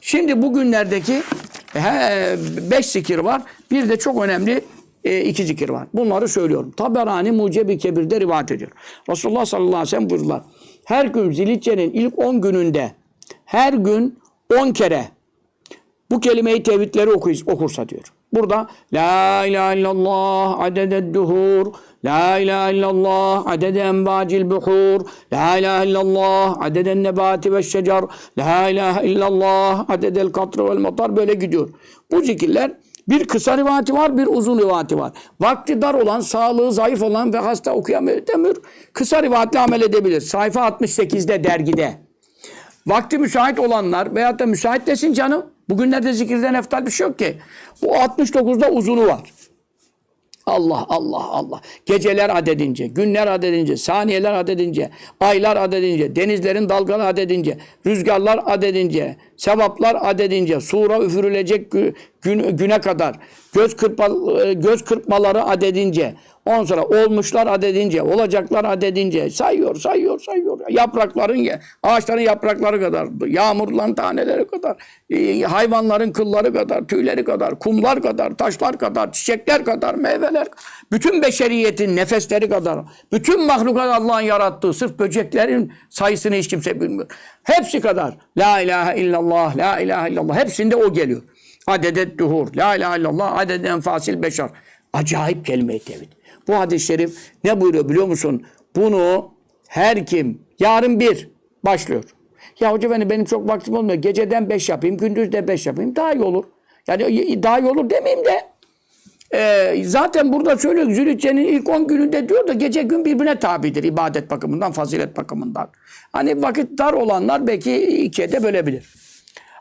Şimdi bugünlerdeki he, beş zikir var. Bir de çok önemli e, iki zikir var. Bunları söylüyorum. Taberani Mucebi Kebir'de rivayet ediyor. Resulullah sallallahu aleyhi ve sellem buyurdular. Her gün Zilhicce'nin ilk 10 gününde her gün 10 kere bu kelimeyi tevhidleri okuyuz, okursa diyor. Burada La ilahe illallah adeded duhur La ilahe illallah adede enbacil buhur La ilahe illallah adeden nebati ve şecer La ilahe illallah adedel katr vel matar böyle gidiyor. Bu zikirler bir kısa rivayeti var, bir uzun rivayeti var. Vakti dar olan, sağlığı zayıf olan ve hasta okuyamıyor demiyor. Kısa rivayetle amel edebilir. Sayfa 68'de dergide. Vakti müsait olanlar veyahut da müsait desin canım. Bugünlerde zikirden eftal bir şey yok ki. Bu 69'da uzunu var. Allah Allah Allah. Geceler adedince, günler adedince, saniyeler adedince, aylar adedince, denizlerin dalgaları adedince, rüzgarlar adedince, sevaplar adedince, sura üfürülecek gü- gün, güne kadar, göz, kırpa, e, göz kırpmaları adedince, ondan sonra olmuşlar adedince, olacaklar adedince, sayıyor, sayıyor, sayıyor. Yaprakların, ağaçların yaprakları kadar, yağmurların taneleri kadar, e, hayvanların kılları kadar, tüyleri kadar, kumlar kadar, taşlar kadar, çiçekler kadar, meyveler, bütün beşeriyetin nefesleri kadar, bütün mahlukat Allah'ın yarattığı, sırf böceklerin sayısını hiç kimse bilmiyor. Hepsi kadar. La ilahe illallah, la ilahe illallah. Hepsinde o geliyor. Adedet duhur, la ilahe illallah, adedet enfasil beşer. Acayip kelime-i tevhid. Bu hadis-i şerif ne buyuruyor biliyor musun? Bunu her kim, yarın bir başlıyor. Ya hoca efendi benim çok vaktim olmuyor. Geceden beş yapayım, gündüz de beş yapayım. Daha iyi olur. Yani daha iyi olur demeyeyim de ee, zaten burada söylüyor Zülhicce'nin ilk 10 gününde diyor da gece gün birbirine tabidir ibadet bakımından, fazilet bakımından. Hani vakit dar olanlar belki ikiye de bölebilir.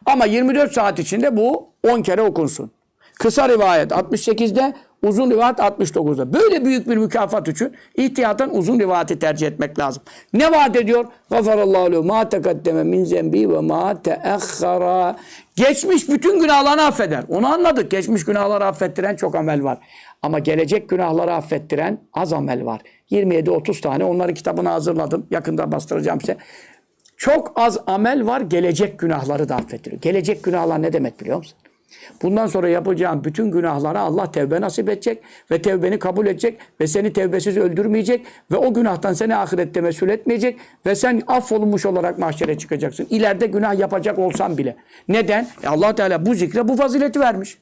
Ama 24 saat içinde bu 10 kere okunsun. Kısa rivayet 68'de, uzun rivayet 69'da. Böyle büyük bir mükafat için ihtiyaten uzun rivayeti tercih etmek lazım. Ne vaat ediyor? Gafarallahu lehu ma tekaddeme min zembi ve ma teahhara. Geçmiş bütün günahlarını affeder. Onu anladık. Geçmiş günahları affettiren çok amel var. Ama gelecek günahları affettiren az amel var. 27-30 tane. Onları kitabına hazırladım. Yakında bastıracağım size. Çok az amel var, gelecek günahları da affettiriyor. Gelecek günahlar ne demek biliyor musun? Bundan sonra yapacağın bütün günahlara Allah tevbe nasip edecek ve tevbeni kabul edecek ve seni tevbesiz öldürmeyecek ve o günahtan seni ahirette mesul etmeyecek ve sen affolunmuş olarak mahşere çıkacaksın. İleride günah yapacak olsan bile. Neden? E Allah Teala bu zikre bu fazileti vermiş.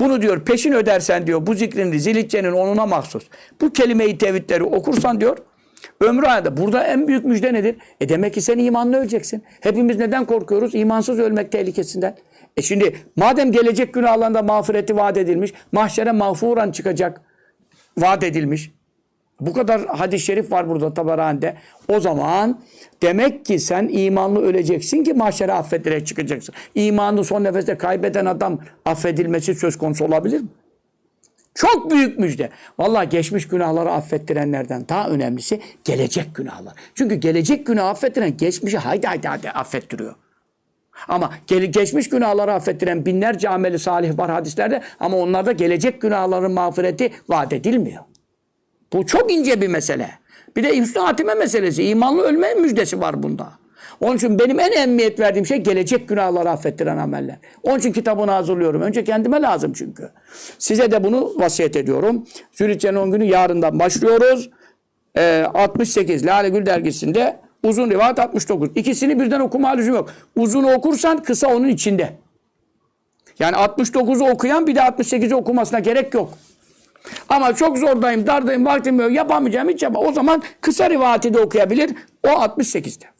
Bunu diyor peşin ödersen diyor bu zikrin zilitçenin onuna mahsus. Bu kelime-i tevhidleri okursan diyor ömrü hayata. Burada en büyük müjde nedir? E demek ki sen imanla öleceksin. Hepimiz neden korkuyoruz? İmansız ölmek tehlikesinden. E şimdi madem gelecek günahlarında mağfireti vaat edilmiş, mahşere mağfuran çıkacak vaat edilmiş. Bu kadar hadis-i şerif var burada Tabarani'de. O zaman demek ki sen imanlı öleceksin ki mahşere affedilerek çıkacaksın. İmanını son nefeste kaybeden adam affedilmesi söz konusu olabilir mi? Çok büyük müjde. Vallahi geçmiş günahları affettirenlerden daha önemlisi gelecek günahlar. Çünkü gelecek günahı affettiren geçmişi haydi haydi haydi affettiriyor. Ama geçmiş günahları affettiren binlerce ameli salih var hadislerde ama onlarda gelecek günahların mağfireti vaat edilmiyor. Bu çok ince bir mesele. Bir de hüsnü hatime meselesi. İmanlı ölme müjdesi var bunda. Onun için benim en emniyet verdiğim şey gelecek günahları affettiren ameller. Onun için kitabını hazırlıyorum. Önce kendime lazım çünkü. Size de bunu vasiyet ediyorum. Zülhicce'nin 10 günü yarından başlıyoruz. Ee, 68 Lale Gül dergisinde uzun rivayet 69. İkisini birden okuma lüzum yok. Uzunu okursan kısa onun içinde. Yani 69'u okuyan bir de 68'i okumasına gerek yok. Ama çok zordayım, dardayım, vaktim yok, yapamayacağım hiç yapamam. O zaman kısa rivayeti de okuyabilir. O 68'de.